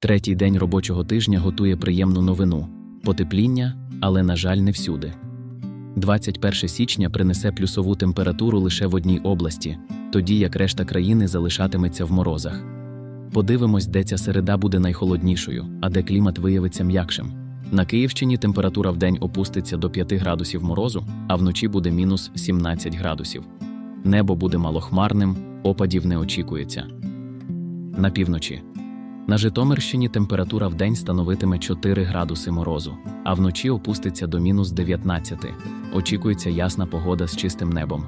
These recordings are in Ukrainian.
Третій день робочого тижня готує приємну новину потепління, але, на жаль, не всюди. 21 січня принесе плюсову температуру лише в одній області, тоді як решта країни залишатиметься в морозах. Подивимось, де ця середа буде найхолоднішою, а де клімат виявиться м'якшим. На Київщині температура вдень опуститься до 5 градусів морозу, а вночі буде мінус 17 градусів. Небо буде малохмарним, опадів не очікується. На півночі. На Житомирщині температура вдень становитиме 4 градуси морозу, а вночі опуститься до мінус 19. Очікується ясна погода з чистим небом.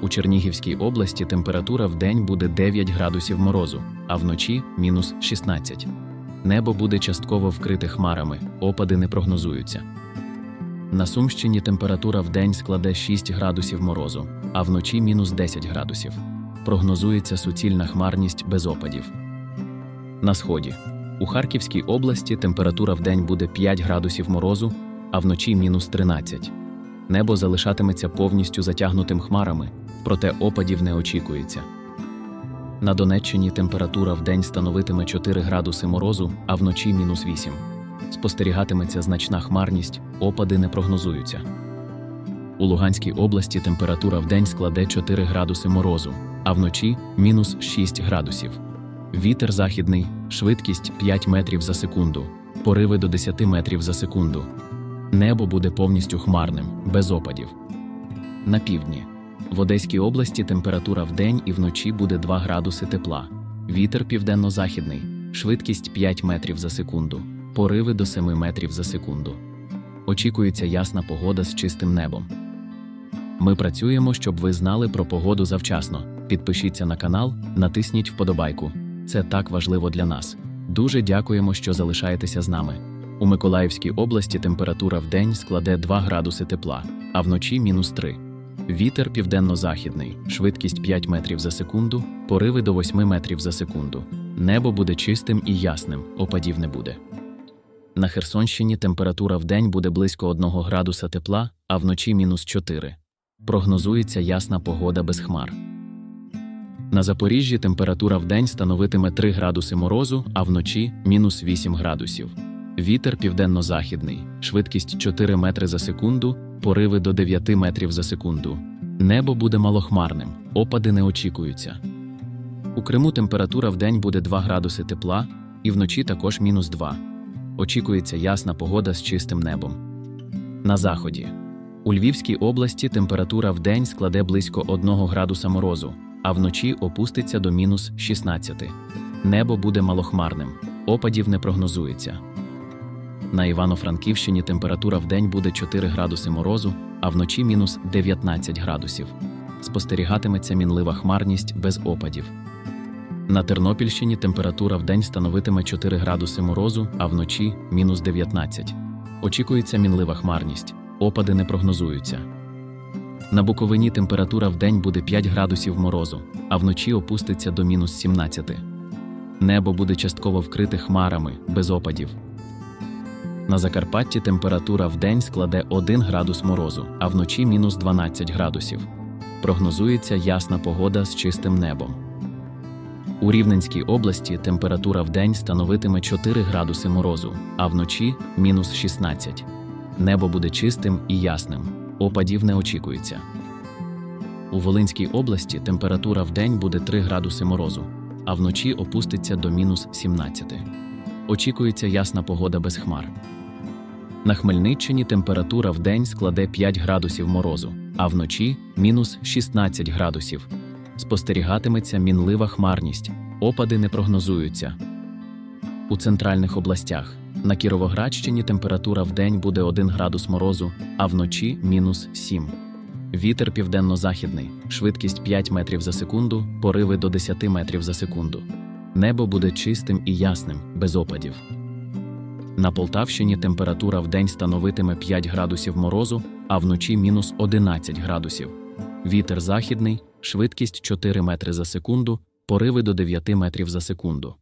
У Чернігівській області температура вдень буде 9 градусів морозу, а вночі мінус 16. Небо буде частково вкрите хмарами, опади не прогнозуються. На Сумщині температура вдень складе 6 градусів морозу, а вночі мінус 10 градусів. Прогнозується суцільна хмарність без опадів. На сході. У Харківській області температура вдень буде 5 градусів морозу, а вночі мінус 13. Небо залишатиметься повністю затягнутим хмарами, проте опадів не очікується. На Донеччині температура вдень становитиме 4 градуси морозу, а вночі мінус 8. Спостерігатиметься значна хмарність, опади не прогнозуються. У Луганській області температура вдень складе 4 градуси морозу, а вночі мінус 6 градусів. Вітер західний, швидкість 5 метрів за секунду, пориви до 10 метрів за секунду. Небо буде повністю хмарним, без опадів. На півдні. В Одеській області температура вдень і вночі буде 2 градуси тепла. Вітер південно-західний, швидкість 5 метрів за секунду, пориви до 7 метрів за секунду. Очікується ясна погода з чистим небом. Ми працюємо, щоб ви знали про погоду завчасно. Підпишіться на канал, натисніть вподобайку. Це так важливо для нас. Дуже дякуємо, що залишаєтеся з нами. У Миколаївській області температура вдень складе 2 градуси тепла, а вночі мінус 3. Вітер південно-західний, швидкість 5 метрів за секунду, пориви до 8 метрів за секунду. Небо буде чистим і ясним, опадів не буде. На Херсонщині температура вдень буде близько 1 градуса тепла, а вночі мінус 4. Прогнозується ясна погода без хмар. На Запоріжжі температура вдень становитиме 3 градуси морозу, а вночі мінус 8 градусів. Вітер південно-західний, швидкість 4 метри за секунду, пориви до 9 метрів за секунду. Небо буде малохмарним, опади не очікуються. У Криму температура вдень буде 2 градуси тепла, і вночі також мінус 2. Очікується ясна погода з чистим небом. На заході. У Львівській області температура вдень складе близько 1 градуса морозу, а вночі опуститься до мінус 16. Небо буде малохмарним, опадів не прогнозується. На Івано-Франківщині температура вдень буде 4 градуси морозу, а вночі мінус 19 градусів. Спостерігатиметься мінлива хмарність без опадів. На Тернопільщині температура вдень становитиме 4 градуси морозу, а вночі мінус 19. Очікується мінлива хмарність, опади не прогнозуються. На Буковині температура вдень буде 5 градусів морозу, а вночі опуститься до мінус 17. Небо буде частково вкрите хмарами, без опадів. На Закарпатті температура вдень складе 1 градус морозу, а вночі мінус 12 градусів. Прогнозується ясна погода з чистим небом. У Рівненській області температура вдень становитиме 4 градуси морозу, а вночі мінус 16. Небо буде чистим і ясним, опадів не очікується. У Волинській області температура вдень буде 3 градуси морозу, а вночі опуститься до мінус 17. Очікується ясна погода без хмар. На Хмельниччині температура вдень складе 5 градусів морозу, а вночі мінус 16 градусів. Спостерігатиметься мінлива хмарність, опади не прогнозуються. У центральних областях на Кіровоградщині температура вдень буде 1 градус морозу, а вночі мінус 7. Вітер південно-західний, швидкість 5 метрів за секунду, пориви до 10 метрів за секунду. Небо буде чистим і ясним, без опадів. На Полтавщині температура вдень становитиме 5 градусів морозу, а вночі мінус 11 градусів. Вітер західний, швидкість 4 метри за секунду, пориви до 9 метрів за секунду.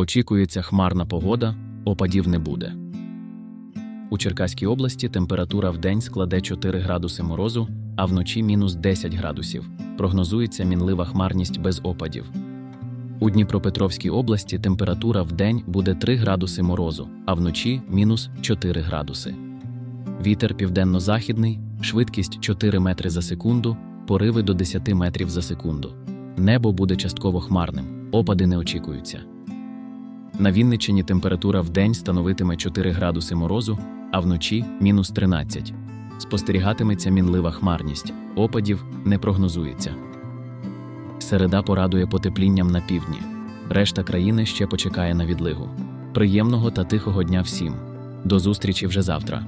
Очікується хмарна погода, опадів не буде. У Черкаській області температура вдень складе 4 градуси морозу, а вночі мінус 10 градусів. Прогнозується мінлива хмарність без опадів. У Дніпропетровській області температура в день буде 3 градуси морозу, а вночі мінус 4 градуси. Вітер південно-західний, швидкість 4 метри за секунду, пориви до 10 метрів за секунду. Небо буде частково хмарним, опади не очікуються. На Вінниччині температура в день становитиме 4 градуси морозу, а вночі мінус 13. Спостерігатиметься мінлива хмарність, опадів не прогнозується. Середа порадує потеплінням на півдні. Решта країни ще почекає на відлигу. Приємного та тихого дня всім. До зустрічі вже завтра.